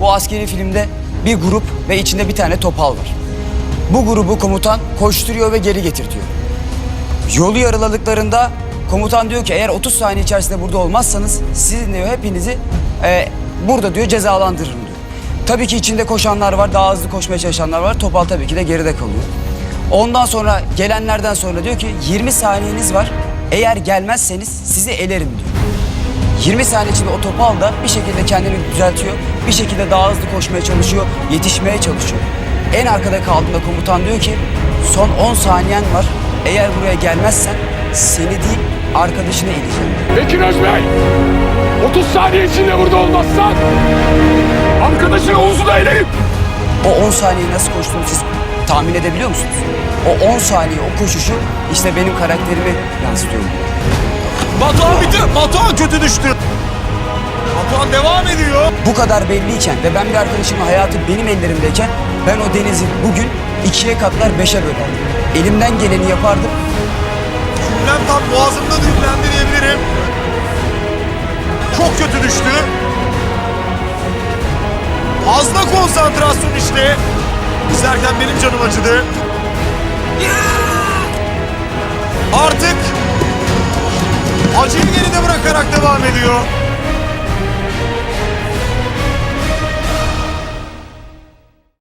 bu askeri filmde bir grup ve içinde bir tane topal var. Bu grubu komutan koşturuyor ve geri getirtiyor. Yolu yarıladıklarında komutan diyor ki eğer 30 saniye içerisinde burada olmazsanız sizin diyor hepinizi e, burada diyor cezalandırırım diyor. Tabii ki içinde koşanlar var, daha hızlı koşmaya çalışanlar var. Topal tabii ki de geride kalıyor. Ondan sonra gelenlerden sonra diyor ki 20 saniyeniz var. Eğer gelmezseniz sizi elerim diyor. 20 saniye içinde o topal da bir şekilde kendini düzeltiyor. Bir şekilde daha hızlı koşmaya çalışıyor, yetişmeye çalışıyor. En arkada kaldığında komutan diyor ki son 10 saniyen var. Eğer buraya gelmezsen seni değil arkadaşını eleyeceğim. Bekir Özbey! 30 saniye içinde burada olmazsan arkadaşın Oğuz'u da elerim. O 10 saniyeyi nasıl koştuğunu siz tahmin edebiliyor musunuz? O 10 saniye o koşuşu işte benim karakterimi yansıtıyor. Batuhan. Batuhan kötü düştü. Batuhan devam ediyor. Bu kadar belliyken ve ben bir arkadaşımın hayatı benim ellerimdeyken ben o denizi bugün ikiye katlar beşe bölerdim. Elimden geleni yapardım. Cümlem tam boğazımda düğümlendi diyebilirim. Çok kötü düştü. Fazla konsantrasyon işte. İzlerken benim canım acıdı. Artık devam ediyor.